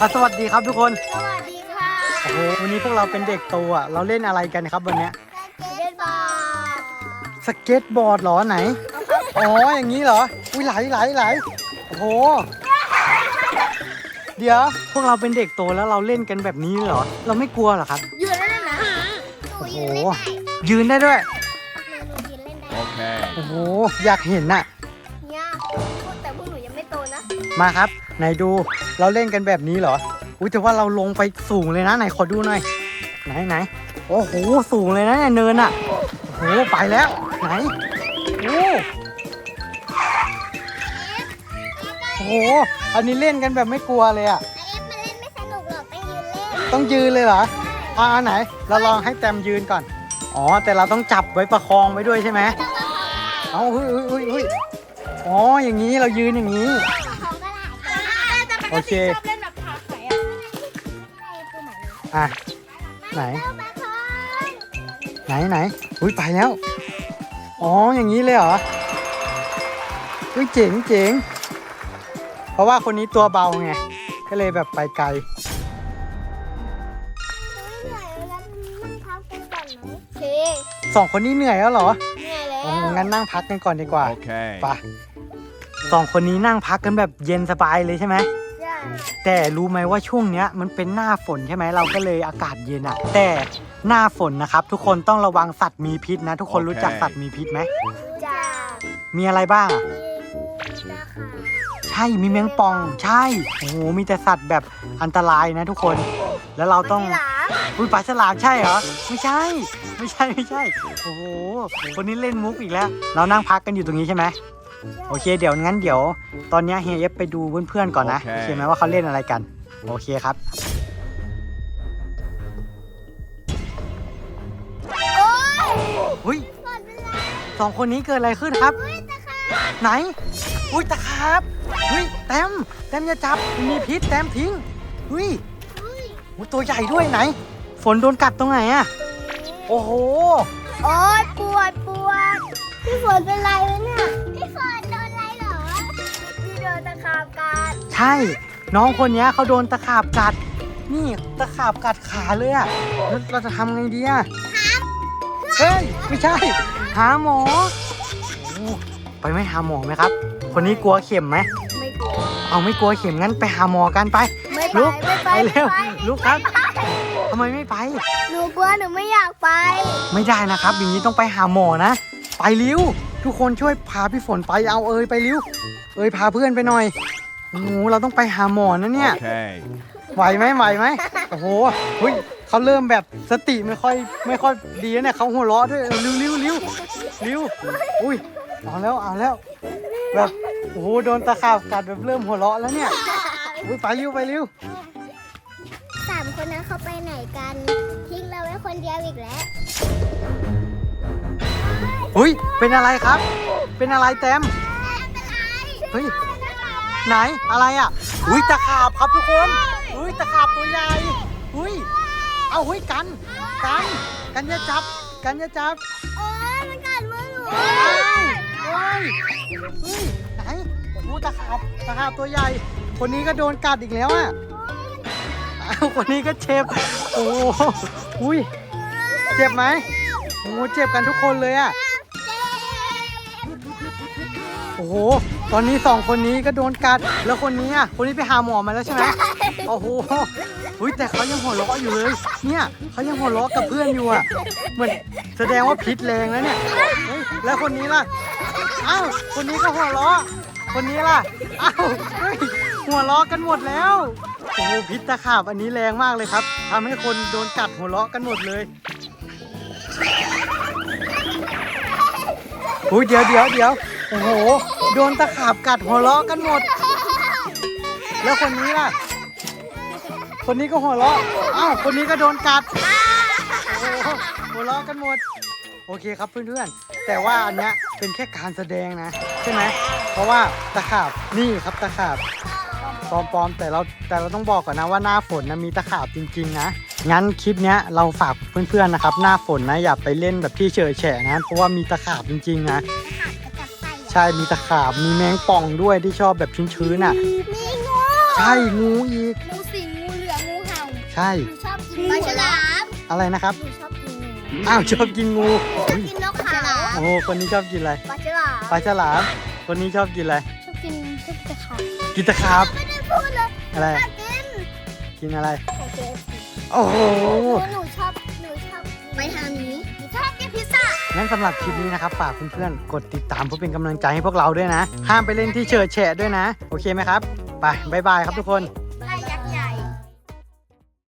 อะสวัสดีครับทุกคน สวัสดีค่ะโอ้โห วันนี้พวกเราเป็นเด็กโตอะ เราเล่นอะไรกันครับวันเนี้ย เล่นบอลสเก็ตบอร์ดเหรอไหน อ๋อ อย่างนี้เหรอ อุ้ยไหลไหลไหลโอ้โห เดี๋ยว พวกเราเป็นเด็กโตแล้วเราเล่นกันแบบนี้เหรอ เราไม่กลัวเหรอครับยืนเล่นนะหนูโอ้โหยืนเล่นได้ยืนได้ด้วย หนูยืนเล่นได้ Okay. โอ้โห อยากเห็นน่ะเนี่ยพูด แต่พวกหนูยังไม่โตนะ มาครับ ไหนดูเราเล่นกันแบบนี้เหรอ อุ้ยแต่ว่าเราลงไปสูงเลยนะ ไหนขอดูหน่อย ไหนไหนโอ้โหสูงเลยนะเนี่ยเนินอะโอ้โหไปแล้ว ไหนโอ้โอ้โหอันนี้เล่นกันแบบไม่กลัวเลยอะไอเอฟมันเล่นไม่สนุกหรอกต้องยืนเล่นต้องยืนเลยเหรออ่าอันไหน เราลองให้แตมยืนก่อน อ๋อ แต่เราต้องจับไว้ประคองไว้ด้วยใช่ไหมเอาเฮ้ยเฮ้ยเฮ้ยเฮ้ย อ๋อ อย่างนี้เรายืนอย่างนี้ของก็ได้โอเคชอบเล่นแบบขาไข่อะไอเอฟตัวไหนเลยอะ ไหนเอามาทอนไหนไหน อุ้ยไปแล้ว อ๋อ อย่างนี้เลยเหรอ อุ้ยเจ๋งเจ๋ง เพราะว่าคนนี้ตัวเบาไง ก็เลยแบบไปไกลเหนื่อยแล้วนั่งพักกันก่อนไหมโอเคสองคนนี้เหนื่อยแล้วเหรอ เหนื่อยแล้วอ๋องั้นนั่งพักกันก่อนดีกว่า Okay. ไป สองคนนี้นั่งพักกันแบบเย็นสบายเลยใช่ไหมใช่แต่รู้ไหมว่าช่วงเนี้ยมันเป็นหน้าฝนใช่ไหมเราก็เลยอากาศเย็นอะแต่หน้าฝนนะครับ ทุกคนต้องระวังสัตว์มีพิษนะ ทุกคนโอเครู้จักสัตว์มีพิษไหมจ้ามีอะไรบ้างอะมีราคาใช่มีแมงป่อง ใช่โอ้โหมีแต่สัตว์แบบอันตรายนะ ทุกคนแล้วเราต้องมีหลามอุ้ยปลาฉลามใช่เหรอ ไม่ใช่ ไม่ใช่ไม่ใช่ โอ้โหคนนี้เล่นมุกอีกแล้ว เรานั่งพักกันอยู่ตรงนี้ใช่ไหม โอเคเดี๋ยวงั้นเดี๋ยว ตอนเนี้เฮียเอฟไปดูเพื่อนๆก่อนนะโอเค โอเคไหมว่าเขาเล่นอะไรกัน โอเคครับ โอ้ยอุ้ยหมดเวลาสองคนนี้เกิดอะไรขึ้นครับเฮ้ยตะขาไหน อุ้ยตะขาบเฮ้ยแต้มแต้มอย่าจับมันมีพิษแต้มทิ้งเฮ้ยอุ้ยโอ้ยตัวใหญ่ด้วยไหน ฝนโดนกัดตรงไหนอะโอ้โห โอ้ยปวดป ช่ น้องคนเนี้ยเขาโดนตะขาบกัด นี่ตะขาบกัดขาเลยอะแล้วเราจะทำไงดีอะเฮ้ยไม่ใช่ หาหมอโอ้ไปไม่หาหมอไหมครับ คนนี้กลัวเข็มไหมไม่กลัว เอาไม่กลัวเข็มงั้นไปหาหมอกันไป ไม่ไปลุกไม่ไปไปเร็วไม่ไปลุกครับ ทำไมไม่ไป หนูกลัวหนูไม่อยากไป ไม่ได้นะครับอย่างนี้ต้องไปหาหมอนะ ไปเร็วทุกคนช่วยพาพี่ฝนไปเอาเอยไปเร็วเอยพาเพื่อนไปหน่อย โอ้โหเราต้องไปหาหมอนะเนี่ย Okay. ไหวไหมไหวไหมโอ้โหเฮ้ยเขาเริ่มแบบสติไม่ค่อยไม่ค่อยดีนะเนี่ยเขาหัวเราะด้วยเออริ้วริ้วริ้วริ้วอุ้ยเอาแล้วเอาแล้วแบบโอ้โหโดนตะขาบกัดแบบเริ่มหัวเราะแล้วเนี่ยอุ้ยไปริ้วไปริ้วสามคนนั้นเขาไปไหนกัน ทิ้งเราไว้คนเดียวอีกแล้ว อุ้ยเป็นอะไรครับ เป็นอะไรแต้มเฮ้ย ไหนอะไรอะอุ้ยตะขาบครับทุกคนอุ้ยตะขาบตัวใหญ่อุ้ยเอาอุ้ยกันกันกันอย่าจับกันอย่าจับโอ้ยมันกัดมือหนูเฮ้ยเฮ้ยเฮ้ยไหนโอ้ตะขาบตะขาบตัวใหญ่ คนนี้ก็โดนกัดอีกแล้วอะคนนี้ก็เจ็บโอ้โหอุ้ยเจ็บไหมโอ้เจ็บกันทุกคนเลยอะโอ้โห ตอนนี้สองคนนี้ก็โดนกัด แล้วคนนี้อะ คนนี้ไปหาหมอมาแล้วใช่ไหมโอ้โหอุ้ยแต่เขายังหัวเราะอยู่เลย เนี่ยเขายังหัวเราะกับเพื่อนอยู่อะ เหมือนแสดงว่าพิษแรงแล้วเนี่ยเฮ้ยแล้วคนนี้ล่ะ อ้าว คนนี้ก็หัวเราะ คนนี้ล่ะ อ้าวเฮ้ยหัวเราะกันหมดแล้ว โอ้โหพิษตะขาบอันนี้แรงมากเลยครับทำให้คนโดนกัดหัวเราะกันหมดเลยอุ้ยเดี๋ยวเดี๋ยวเดี๋ยว โอ้โห โดนตะขาบกัดหัวเราะกันหมด แล้วคนนี้ล่ะ คนนี้ก็หัวเราะอ้าวคนนี้ก็โดนกัด โอ้โหหัวเราะกันหมด โอเคครับเพื่อนๆ แต่ว่าอันเนี้ยเป็นแค่การแสดงนะ ใช่ไหม เพราะว่าตะขาบนี่ครับตะขาบปลอมๆแต่เราแต่เราต้องบอกก่อนนะว่าหน้าฝนนะมีตะขาบจริง ๆ นะ งั้นคลิปเนี้ยเราฝากเพื่อนๆนะครับ หน้าฝนนะอย่าไปเล่นแบบที่เฉยแฉะนะเพราะว่ามีตะขาบจริงๆนะ ใช่มีตะขาบมีแมงป่องด้วยที่ชอบแบบชื้นๆน่ะ มีงูใช่งูอีก งูสิงงูเหลือมงูเห่าใช่ หนูชอบกินปลาฉลามอะไรนะครับ หนูชอบกินงูอ้าวชอบกินงูชอบอุ๊ยกินนกเขาโอ้โหคนนี้ชอบกินอะไรปลาฉลามปลาฉลาม คนนี้ชอบกินอะไรชอบกินทุกตะขาบกินตะขาบไม่ได้พูดเลยอะไร ชอบกินกินอะไรโอเคโอ้โห หนูชอบหนูชอบไปทางนี้หนูชอบกินพิซซ่า งั้นสำหรับคลิปนี้นะครับฝากเพื่อนๆกดติดตามเพื่อเป็นกำลังใจให้พวกเราด้วยนะ ห้ามไปเล่นที่เฉิดแฉะด้วยนะ โอเคไหมครับ ไปบายบายครับทุกคน